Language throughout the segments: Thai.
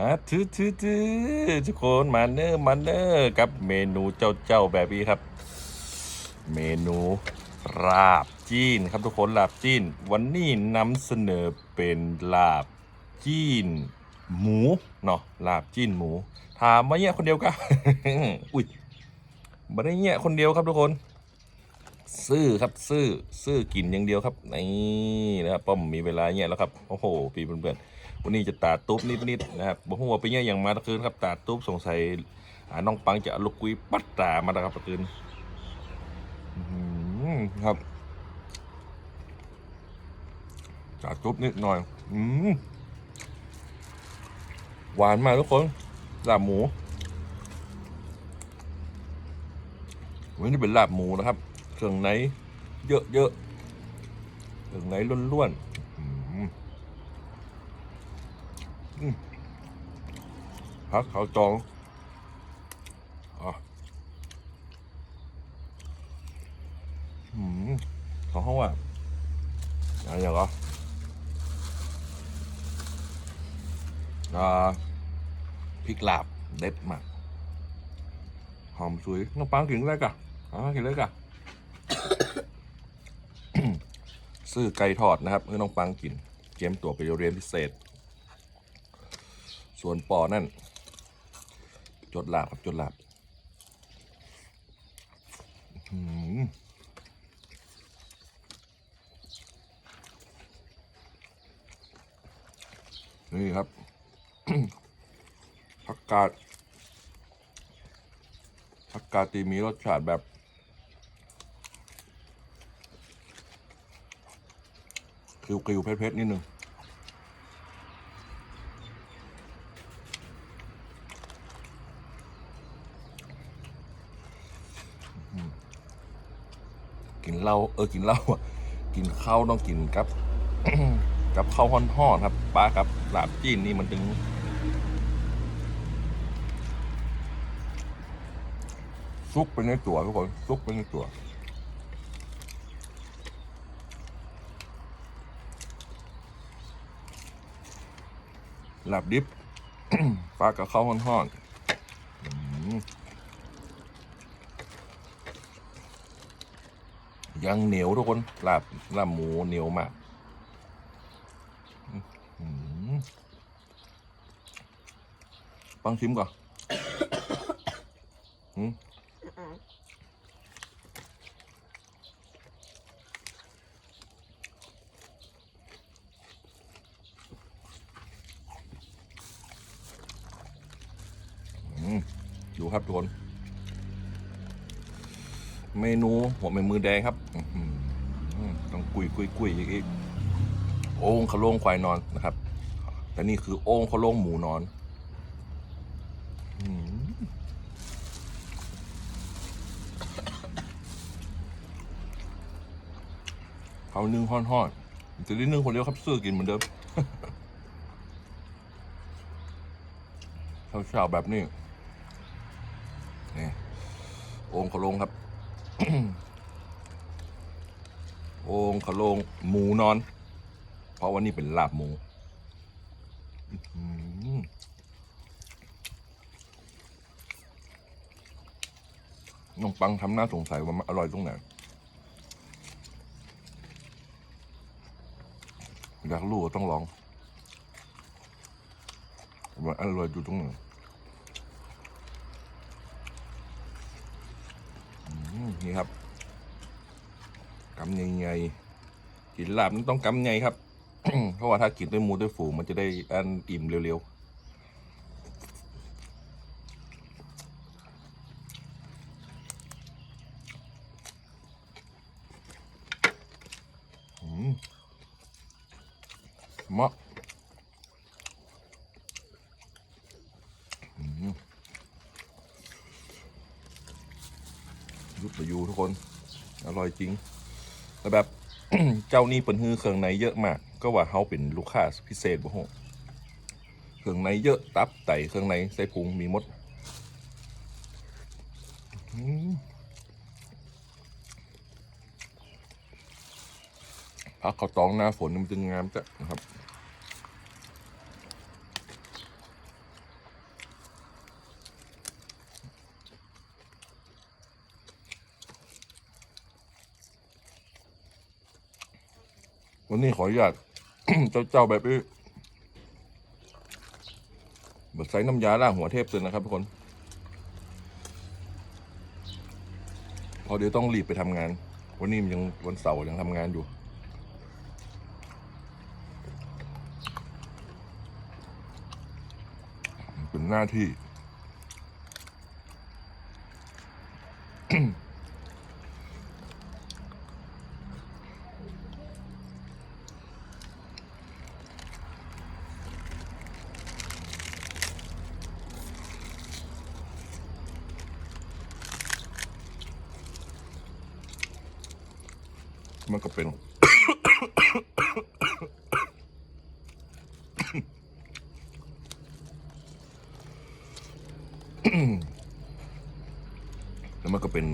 อ่าทืทืทืทุกคนมาเนอร์มาเนอร์กับเมนูเจ้าเจ้าแบบนี้ครับ เมนูลาบจีนครับทุกคนลาบจีน วันนี้นำเสนอเป็นลาบจีน หมูเนาะลาบจีนหมู ถามมาเนี่ยคนเดียวกันอุ้ยมาได้เนี่ยคนเดียวครับทุกคนซื่อครับซื่อซื่อกินอย่างเดียวครับนี่นะครับป้อมมีเวลาเนี่ยแล้วครับโอ้โหพี่เพื่อนๆ วันนี้จะตาตุ๊บนิดๆนะครับบอกว่าไปเนี่ยอย่างมาตะคืนครับตาตุ๊บสงสัยน้องปังจะลูกกุยปัดตามาตะครับตะคืนอื้อหือครับตาตุ๊บนิดหน่อยอืมหวานมากทุกคนลาบหมูวันนี้เป็นลาบหมูนะครับ เครื่องในเยอะเยอะๆเครื่องในล้วนๆอืมอืม พักเขาจองอะอืมของเขาอะอะไรอย่างก็อ่าพริกลาบเด็ดมากหอมสวยน้องปังกินอะไรกันอ๋อกินอะไรกันซื้อไก่ทอดนะครับให้น้องปังกินเกมตัวไปเรียนพิเศษ ส่วนปอนั่น จดลาบครับจดลาบนี่ครับผักกาดผักกาดตีมีรสชาติแบบกริวๆเผ็ดๆนิดนึง กินเหล้าเออกินเหล้ากินข้าวต้องกินกับ กับข้าวห่อนๆครับป้าครับลาบจีนนี่มันถึงซุกไปในตัวทุกคนซุกไปในตัวลาบดิบปลากับข้าวห่อนๆอืม ยังเหนียวทุกคนลาบลาบหมูเหนียวมากปังชิมก่อนอืมอืมดูครับทุกคน เมนูหัวแมมือแดงครับต้องกุยกุยกุยอีกโอ่งขะโลงควายนอนนะครับ แต่นี่คือโอ่งขะโลงหมูนอนเขานึ่งห่อนๆจะได้นึ่งคนเดียวครับซื้อกินเหมือนเดิมเช้าๆแบบนี้นี่โอ่งขะโลงครับ โอ่งขะโลงหมูนอน เพราะวันนี้เป็นลาบหมูน้องปังทำหน้าสงสัยว่ามันอร่อยตรงไหนอยากรู้ต้องลองว่าอร่อยอยู่ตรงไหนอืม นี่ครับกำใหญ่ๆกินลาบมันต้องกำใหญ่ครับ เพราะว่าถ้ากินด้วยมูด้วยฝูมันจะได้อันอิ่มเร็วๆอืมเหมาะอืม ยุบไปอยู่ทุกคน อร่อยจริงแต่แบบ เจ้านี่เป็นฮือเครื่องในเยอะมาก ก็ว่าเขาเป็นลูกค้าพิเศษบ่ฮะเครื่องในเยอะตับไตเครื่องในไส้พุงมีมดพักเขาตองหน้าฝนมันจึงงามจ้ะนะครับ วันนี้ขออนุญาต เจ้าเจ้าแบบนี้บบใส่น้ำยาล้างหัวเทพตื่นนะครับทุกคนเพอเดี๋ยวต้องรีบไปทำงาน วันนี้มันยังวันเสาร์ยังทำงานอยู่ เป็นหน้าที่ มันก็เป็น แล้วมันก็เป็น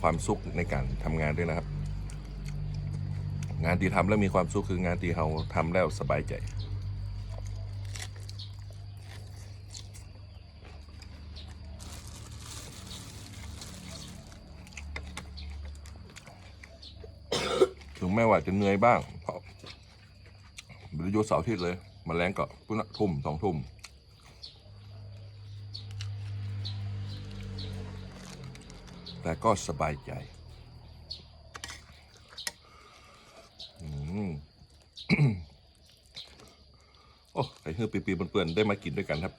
ความสุขในการทำงานด้วยนะครับ งานที่ทำแล้วมีความสุขคืองานที่เราทำแล้วสบายใจ ถึงแม้ว่าจะเหนื่อยบ้างเพราะบริยุเสาร์อาทิตย์เลย มาแรงก็พุ่นทุ่มสองทุ่มแต่ก็สบายใจโอ้ไข่เฮือปีๆเปื่อนๆได้มากินด้วยกันครับ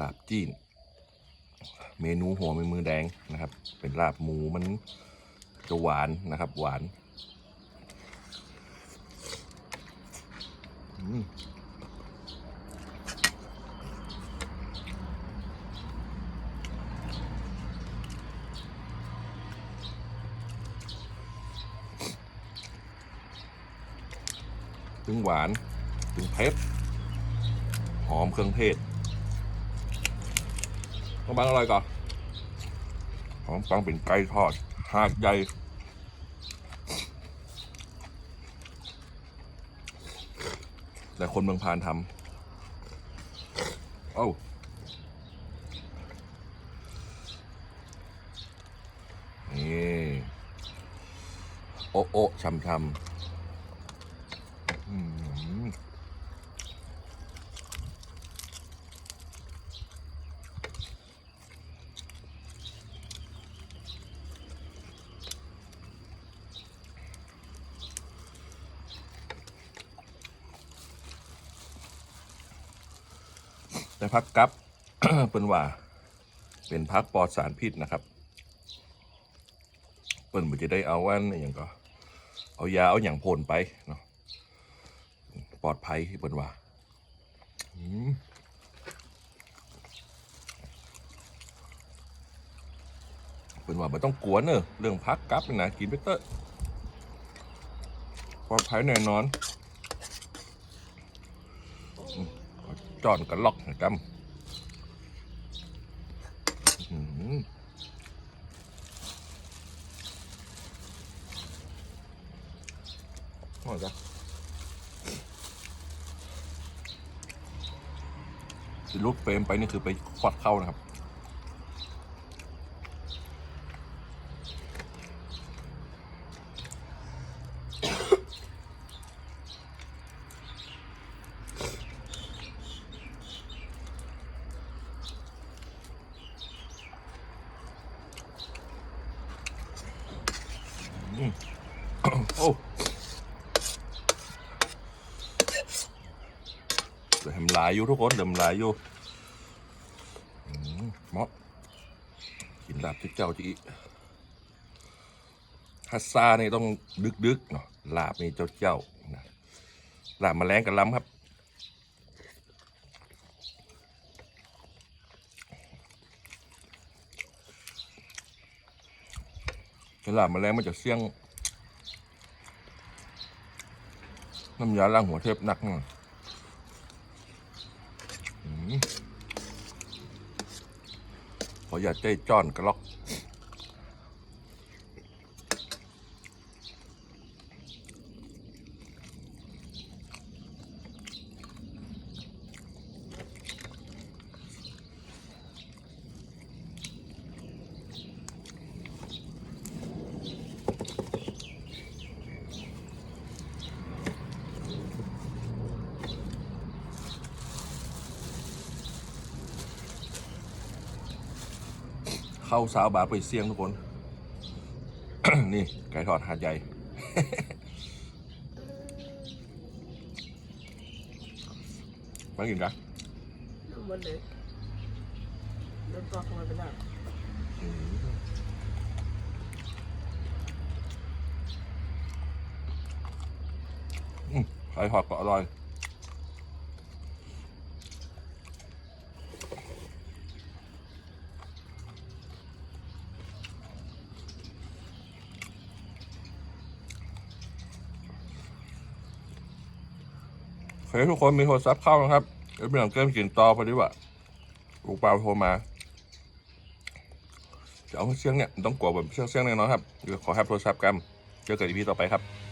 ลาบจีน เมนูหัวมือมือแดงนะครับ เป็นลาบหมูมัน จะหวานนะครับ หวานถึงหวานถึงเผ็ดหอมเครื่องเทศต้องบังอร่อยก่อนหอมปังเป็นไก่ทอด หากใหญ่แต่คนเมืองพานทำเอ้านี่ โอะโอะช่ำๆ พักกับเป็นว่า เป็นพักปลอดสารพิษนะครับ เปิ้นมันจะได้เอาอันอย่างก็ เอายาเอาอย่างพ่นไปเนาะปลอดภัยเปิ้นว่าเปิ้นว่าไม่ต้องกลัวเนอะเรื่องพักกับนี่นะกินไปเตอะปลอดภัยแน่นอนอืม จอนกันล็อกนะครับอื้อหืออร่อยจ้ะที่รูปเฟรมไปนี่คือไปควัดเข้านะครับ อืม โอ้ เดี๋ยวทำลายอยู่ทุกคนเดี๋ยวทำลายอยู่เหมาะกินลาบที่เจ้าจีฮัสซานี่ต้องดึกๆเนาะลาบนี่เจ้าเจ้านะลาบมาแรงกันล้ำครับลาบมาแรงมันจะเสี่ยง น้ำยาล้างหัวเทพหนักหน่อยอืม ขออย่าใจจ้อนกระลอก เข้าสาวบาทไปเสี่ยงทุกคน นี่ไก่ทอดหาดใหญ่ มากินกันหมดเลยโดนตัวขโมยไปแล้วอืมไก่ทอดก็อร่อย เฮ้ยทุกคนมีโทรศัพท์เข้านะครับเดี๋ยวเป็นหลังเกินกินต่อพอดีว่าลูกเปล่าโทรมาจะเอาเสียงเนี่ยต้องกลัวแบบเสียงเสียงแน่นอนครับเดี๋ยวขอแฮปโทรศัพท์กันเจอกันอีพีต่อไปครับ